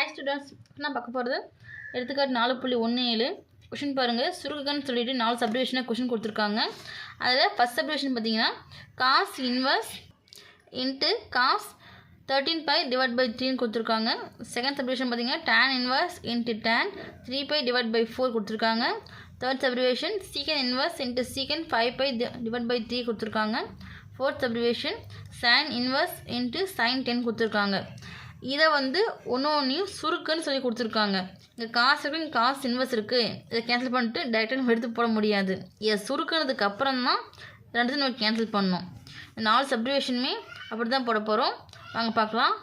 High students நான் பார்க்க போகிறது எடுத்துக்காட்டு நாலு புள்ளி ஒன்று ஏழு. கொஷின் பாருங்கள் சுருக்கன்னு சொல்லிட்டு நாலு சப்டிவிஷனாக கொஷின் கொடுத்துருக்காங்க. அதில் ஃபஸ்ட் சப்டிவிஷன் பார்த்தீங்கன்னா cos inverse into cos thirteen pi divide by த்ரீன்னு கொடுத்துருக்காங்க. செகண்ட் சப்டிவிஷன் பார்த்தீங்கன்னா tan inverse into tan three pi divide by four கொடுத்துருக்காங்க. Third subdivision sec inverse into sec five pi divide by three கொடுத்துருக்காங்க. Fourth subdivision sin inverse into sin ten கொடுத்துருக்காங்க. இதை வந்து ஒன்று ஒன்றையும் சுருக்குன்னு சொல்லி கொடுத்துருக்காங்க. இங்கே காசு இருக்குது இங்கே காசு இன்வெஸ்ட் இருக்குது இதை கேன்சல் பண்ணிட்டு டேரெக்டாக நம்ம எடுத்து போட முடியாது. இதை சுருக்குனதுக்கு அப்புறம் தான் ரெண்டுத்தையும் நம்ம கேன்சல் பண்ணோம் இந்த நாலு சப்ரிவேஷனுமே அப்படி தான் போட போகிறோம் வாங்க பார்க்கலாம்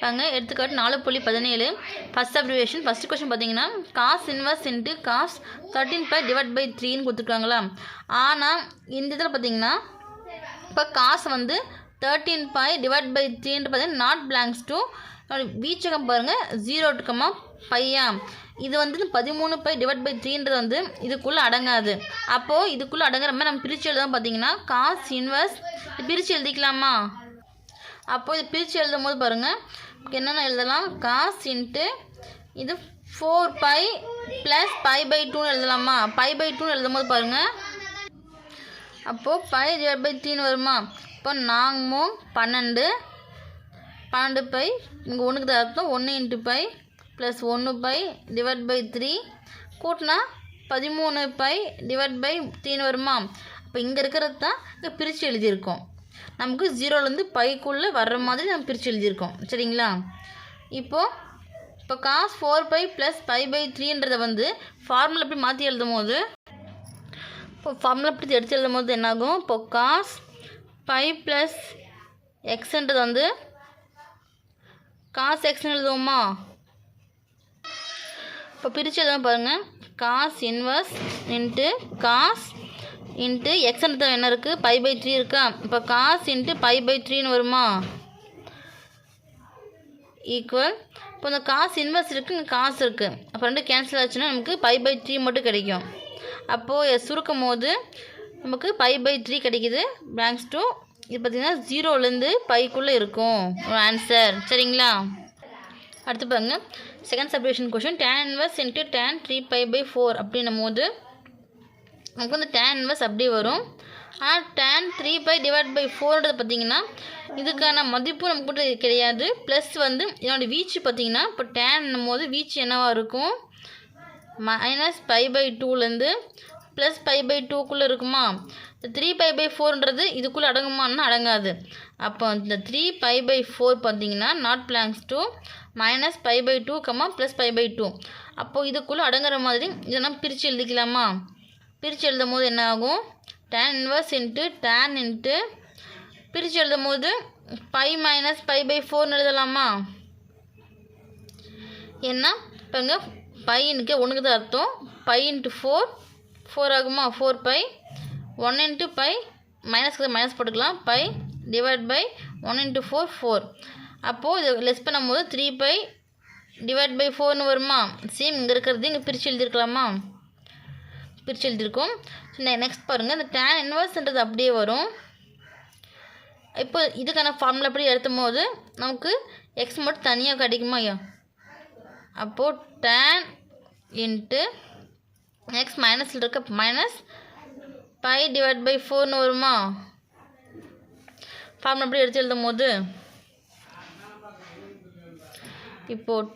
பாருங்க எடுத்துக்காட்டு நாலு புள்ளி பதினேழு. ஃபஸ்ட் அப்ரிவேஷன் ஃபஸ்ட் கொஸ்டின் பார்த்தீங்கன்னா cos invest into cos thirteen pi divide by த்ரீன்னு கொடுத்துருக்காங்களா? ஆனால் இந்த இதில் பார்த்தீங்கன்னா இப்போ காசு வந்து தேர்ட்டீன் பை டிவைட் பை த்ரீன்ற பார்த்தீங்கன்னா நாட் பிளாங்ஸ் டூ வீச்சகம் பாருங்கள் ஜீரோ கம்மா பையா இது வந்து பதிமூணு பை டிவைட் பை த்ரீன்றது வந்து இதுக்குள்ளே அடங்காது. அப்போது இதுக்குள்ளே அடங்குற மாதிரி நம்ம பிரித்து எழுதாமல் பார்த்தீங்கன்னா காஸ் இன்வெஸ்ட் பிரித்து எழுதிக்கலாமா? அப்போது இது பிரித்து எழுதும் போது பாருங்கள் என்னென்ன எழுதலாம்? காஸ் இன்ட்டு இது four pi plus pi by டூன்னு எழுதலாமா? பை பை டூன்னு எழுதும் போது பாருங்கள் அப்போது பை டிவைட் பை த்ரீன்னு வருமா? இப்போ நாங்மோ பன்னெண்டு. பன்னெண்டு பை இங்கே ஒன்றுக்கு தான் அர்த்தம். ஒன்று இன்ட்டு பை ப்ளஸ் ஒன்று பை டிவைட் பை த்ரீ கூட்டினா பதிமூணு பை டிவைட் பை த்ரீன்னு வருமா? அப்போ இங்கே இருக்கிறது தான் இங்கே பிரித்து எழுதியிருக்கோம். நமக்கு ஜீரோலேருந்து பைக்குள்ளே வர்ற மாதிரி நம்ம பிரித்து எழுதியிருக்கோம். சரிங்களா? இப்போது இப்போ cos four pi plus pi by த்ரீன்றதை வந்து ஃபார்முலா எப்படி மாற்றி எழுதும் போது இப்போ ஃபார்முலா எப்படி எடுத்து எழுதும் போது என்னாகும்? இப்போ காஸ் ஃபைவ் ப்ளஸ் எக்ஸ்ன்றது வந்து காசு எக்ஸ்னு எழுதுவோமா? இப்போ பிரித்து எழுதாம பாருங்கள் cos inverse into cos into எக்ஸ்ன்றது என்ன இருக்குது பை பை த்ரீ இருக்கா? இப்போ காஸ் இன்ட்டு பை பை த்ரீன்னு வருமா? ஈக்குவல் இப்போ இந்த காசு இன்வெஸ்ட் இருக்குது இங்கே காசு இருக்குது அப்போ ரெண்டு கேன்சல் ஆச்சுன்னா நமக்கு பை பை த்ரீ மட்டும் கிடைக்கும். அப்போது சுருக்கும் போது நமக்கு பை பை த்ரீ கிடைக்குது. பிளாங்க்ஸ் டூ இது பார்த்திங்கன்னா ஜீரோலேருந்து பைக்குள்ளே இருக்கும். ஆன்சர் சரிங்களா? அடுத்து பாருங்க. Second subdivision question tan inverse into tan three pi by four அப்படின்னும் போது நமக்கு வந்து டேன் இன்வர்ஸ் அப்படியே வரும். ஆனால் tan three pi divide by ஃபோர்ன்றது பார்த்தீங்கன்னா இதுக்கான மதிப்பு நமக்கு கூட கிடையாது. ப்ளஸ் வந்து இதனோட வீச்சு பார்த்தீங்கன்னா இப்போ டேன் போது வீச்சு என்னவாக இருக்கும்? மைனஸ் பை பை டூலேருந்து ப்ளஸ் பை பை டூக்குள்ளே இருக்குமா? இந்த த்ரீ பை பை ஃபோர்ன்றது இதுக்குள்ளே அடங்குமான்னா அடங்காது. அப்போ இந்த த்ரீ பை பை ஃபோர் பார்த்தீங்கன்னா not belongs to minus pi by two comma plus pi by two அப்போது இதுக்குள்ளே அடங்குற மாதிரி இதெல்லாம் பிரித்து எழுதிக்கலாமா? பிரித்து எழுதும் போது என்ன ஆகும்? Tan inverse into tan into பிரித்து எழுதும் போது பை மைனஸ் பை பை ஃபோர்னு எழுதலாமா? என்ன இப்போங்க பையனுக்கு ஒன்றுக்கு தான் அர்த்தம். பை இன்ட்டு ஃபோர் ஃபோர் ஆகுமா? Four pi one into pi மைனஸ்க்கு minus போட்டுக்கலாம். Pi divide by one into four four அப்போது இது லெஸ் பண்ணும்போது த்ரீ பை டிவைட் பை ஃபோர்னு வருமா? சேம் இங்கே இருக்கிறது இங்கே பிரித்து எழுதிருக்கலாமா பிரித்து எழுதியிருக்கோம். நெக்ஸ்ட் பாருங்கள் இந்த டேன் இன்வர்ஸ்ன்றது அப்படியே வரும். இப்போ இதுக்கான ஃபார்முலா எப்படி எடுத்தும் போது நமக்கு எக்ஸ் மட்டும் தனியாக கிடைக்குமா ஐயா? அப்போது டேன் இன்ட்டு எக்ஸ் மைனஸில் இருக்க மைனஸ் பை டிவைட் பை ஃபோர்னு வருமா? ஃபார்ம் எப்படி எடுத்து எழுதும் போது? இப்போது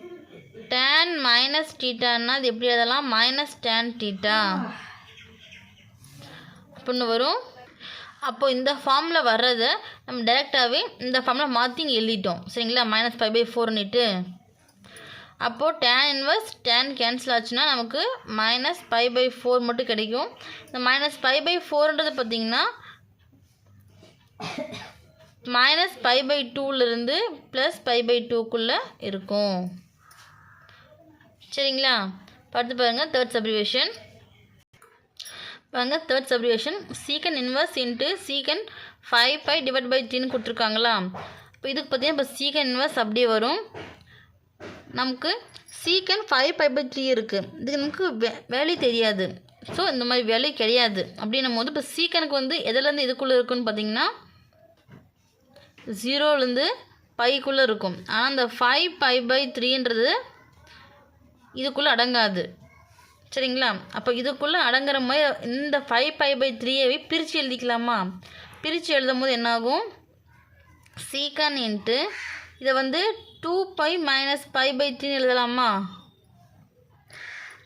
டேன் மைனஸ் டீட்டான்னா அது எப்படி எழுதலாம்? மைனஸ் டேன் டீட்டா அப்படின்னு வரும். அப்போது இந்த ஃபார்மில் வர்றதை நம்ம டைரெக்டாகவே இந்த ஃபார்மில் மாற்றி இங்கே எழுதிட்டோம். சரிங்களா? மைனஸ் ஃபைவ் பை ஃபோர்னுட்டு அப்போது டேன் இன்வர்ஸ் டேன் கேன்சல் ஆச்சுன்னா நமக்கு மைனஸ் ஃபைவ் பை ஃபோர் மட்டும் கிடைக்கும். இந்த மைனஸ் ஃபைவ் பை ஃபோர்ன்றது பார்த்திங்கன்னா மைனஸ் ஃபைவ் பை டூலேருந்து ப்ளஸ் ஃபைவ் பை டூக்குள்ளே இருக்கும். சரிங்களா? பார்த்து பாருங்கள் தேர்ட் சப்ரிவேஷன் பாருங்கள் third subdivision sec inverse into sec five pi divide by த்ரீன்னு கொடுத்துருக்காங்களா இப்போ இதுக்கு பார்த்தீங்கன்னா இப்போ சீக்கன் இன்வர்ஸ் அப்படியே வரும். நமக்கு சீக்கன் ஃபைவ் பைபர் பை த்ரீ இருக்குது இதுக்கு நமக்கு வே வேலை தெரியாது. ஸோ இந்த மாதிரி வேலை கிடையாது. அப்படின்னும் போது இப்போ சீக்கனுக்கு வந்து எதுலேருந்து இதுக்குள்ளே இருக்குன்னு பார்த்தீங்கன்னா ஜீரோலேருந்து பைக்குள்ளே இருக்கும். ஆனால் அந்த ஃபைவ் பை பை த்ரீன்றது இதுக்குள்ளே அடங்காது. சரிங்களா? அப்போ இதுக்குள்ளே அடங்குற மாதிரி இந்த ஃபைவ் பை பை த்ரீயவே பிரித்து எழுதிக்கலாமா? பிரித்து எழுதும் போது என்னாகும் சீக்கன் இன்ட்டு இதை வந்து two pi minus pi by த்ரீன்னு எழுதலாமா?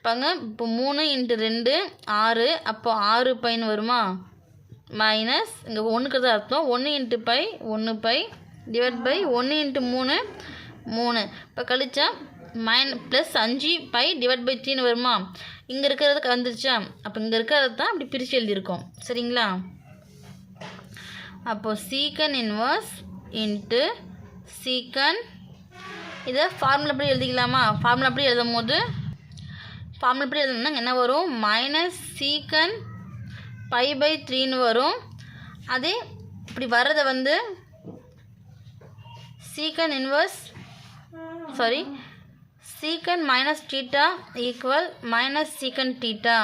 பாங்க இப்போ மூணு இன்ட்டு ரெண்டு ஆறு அப்போ ஆறு பைன்னு வருமா? மைனஸ் இங்கே ஒன்றுக்கு அர்த்தம். ஒன்று இன்ட்டு பை ஒன்று பை டிவைட் பை ஒன்று இன்ட்டு மூணு மூணு. இப்போ கழிச்சா மைன் ப்ளஸ் அஞ்சு பை டிவைட் பை த்ரீன்னு வருமா? இங்கே இருக்கிறது வந்துருச்சா? அப்போ இங்கே இருக்கிறது தான் அப்படி பிரித்து எழுதியிருக்கோம். சரிங்களா? அப்போது சீக்கன் இன்வர்ஸ் இன்ட்டு சீக்கன் இதை ஃபார்முலா படி எழுதிக்கலாமா? ஃபார்முலா படி எழுதும் போது ஃபார்முலா படி எழுதணும்னா என்ன வரும்? மைனஸ் சீக்கன் பை பை த்ரீன்னு வரும். அதே இப்படி வர்றதை வந்து sec inverse sorry sec minus theta equal minus sec theta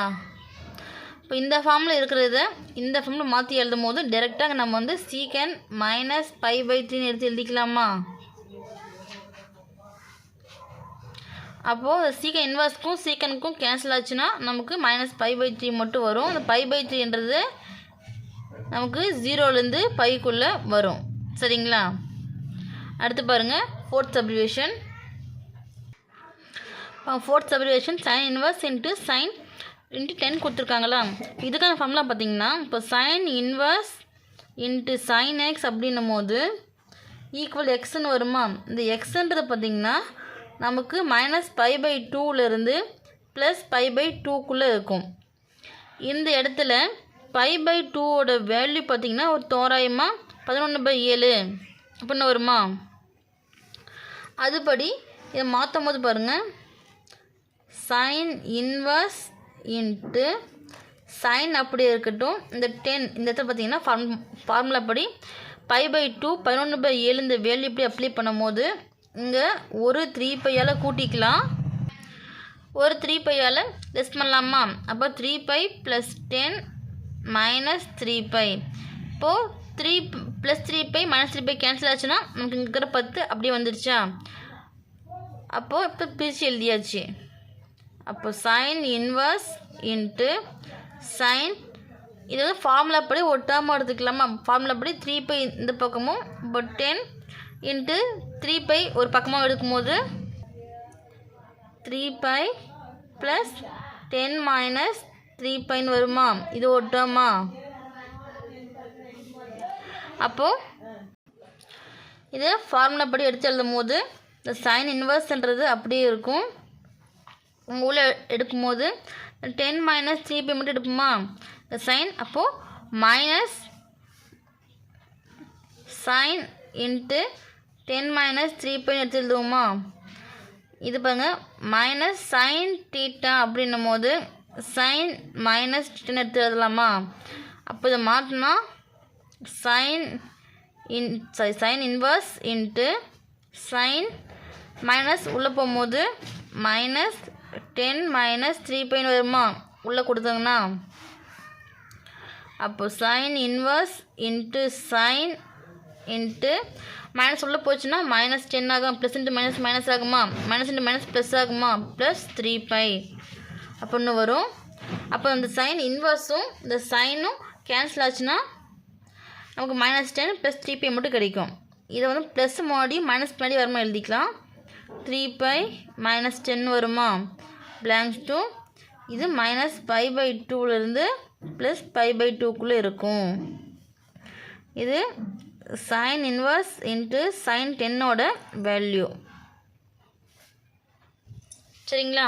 இப்போ இந்த ஃபார்மில் இருக்கிறத இந்த ஃபார்மில் மாற்றி எழுதும் போது டேரெக்டாக நம்ம வந்து சீக்கன் மைனஸ் பை பை த்ரீன்னு எடுத்து எழுதிக்கலாமா? அப்போது சீக்கன் இன்வெர்ஸ்க்கும் சீக்கனுக்கும் கேன்சல் ஆச்சுன்னா நமக்கு மைனஸ் பை பை த்ரீ மட்டும் வரும். அந்த பை பை த்ரீன்றது நமக்கு ஜீரோலேருந்து பைக்குள்ளே வரும். சரிங்களா? அடுத்து பாருங்கள் fourth subdivision fourth subdivision sin inverse into sin into ten கொடுத்துருக்காங்களா? இதுக்கான ஃபார்ம்லாம் பார்த்தீங்கன்னா இப்போ sin inverse into sin x அப்படின்னும் போது ஈக்குவல் எக்ஸ்ன்னு வருமா? இந்த எக்ஸுன்றது பார்த்தீங்கன்னா நமக்கு மைனஸ் பை பை டூவிலேருந்து ப்ளஸ் பை பை டூக்குள்ளே இருக்கும். இந்த இடத்துல பை பை டூவோட வேல்யூ பார்த்திங்கன்னா ஒரு தோராயமாக பதினொன்று பை ஏழு. அப்படின்னு வருமா? அதுபடி இதை மாற்றும் போது பாருங்கள் சைன் இன்வர்ஸ் இன்ட்டு சைன் அப்படி இருக்கட்டும். இந்த டென் இந்த இடத்துல பார்த்தீங்கன்னா ஃபார்ம் ஃபார்முலா படி பை பை டூ பதினொன்று பை ஏழு இந்த வேல்யூ இப்படி அப்ளை பண்ணும்போது இங்கே ஒரு த்ரீ பையால் கூட்டிக்கலாம். ஒரு த்ரீ பையால் லெஸ் பண்ணலாமா? அப்போ three pi plus ten minus three pi இப்போது three plus three pi minus three pi cancel ஆச்சுன்னா நமக்கு இங்கே இருக்கிற பத்து அப்படியே வந்துருச்சா? அப்போது இப்போ பிரித்து எழுதியாச்சு. அப்போ சைன் இன்வர்ஸ் இன்ட்டு சைன் இது வந்து ஃபார்முலா படி ஒட்டாமல் எடுத்துக்கலாமா? ஃபார்முலா படி த்ரீ பை இந்த பக்கமும் இப்போ டென் இன்ட்டு த்ரீ பை ஒரு பக்கமாக எடுக்கும்போது three pi plus ten minus three பைன்னு வருமா? இது ஒட்டாமா அப்போது இதை ஃபார்முலா படி எடுத்து எழுதும் போது இந்த சைன் இன்வர்ஸ்ன்றது அப்படியே இருக்கும். உங்கள் உள்ள எடுக்கும்போது டென் மைனஸ் த்ரீ பை மட்டும் எடுப்போமா? இந்த சைன் அப்போது minus sin into ten minus three பைன்னு எடுத்து இது பாருங்கள் மைனஸ் சைன் டீட்டா அப்படின்னும் போது சைன் மைனஸ் டீட்டன் எடுத்து எழுதலாமா அப்போ இதை மாற்றினா sine in sorry sine inverse into sine minus உள்ளே போகும்போது மைனஸ் டென் மைனஸ் த்ரீ பைன்னு வருமா? உள்ளே கொடுத்தாங்கன்னா அப்போ sin inverse into sin into minus உள்ளே போச்சுன்னா மைனஸ் டென் ஆகும். ப்ளஸ் இன்ட்டு மைனஸ் மைனஸ் ஆகுமா? மைனஸ் இன்ட்டு மைனஸ் ப்ளஸ் ஆகுமா? ப்ளஸ் த்ரீ பை அப்படின்னு வரும். அப்போ இந்த சைன் இன்வர்ஸும் இந்த சைனும் கேன்சல் ஆச்சுன்னா நமக்கு minus ten plus three pi மட்டும் கிடைக்கும். இதை வந்து ப்ளஸ் முன்னாடி மைனஸ் முன்னாடி வருமா எழுதிக்கலாம். த்ரீ பை மைனஸ் டென் வருமா? பிளாங்க்ஸ் டூ இது மைனஸ் பை பை டூலேருந்து ப்ளஸ் பை பை டூக்குள்ளே இருக்கும். இது சைன் இன்வர்ஸ் இன்ட்டு சைன் டென்னோட வேல்யூ சரிங்களா?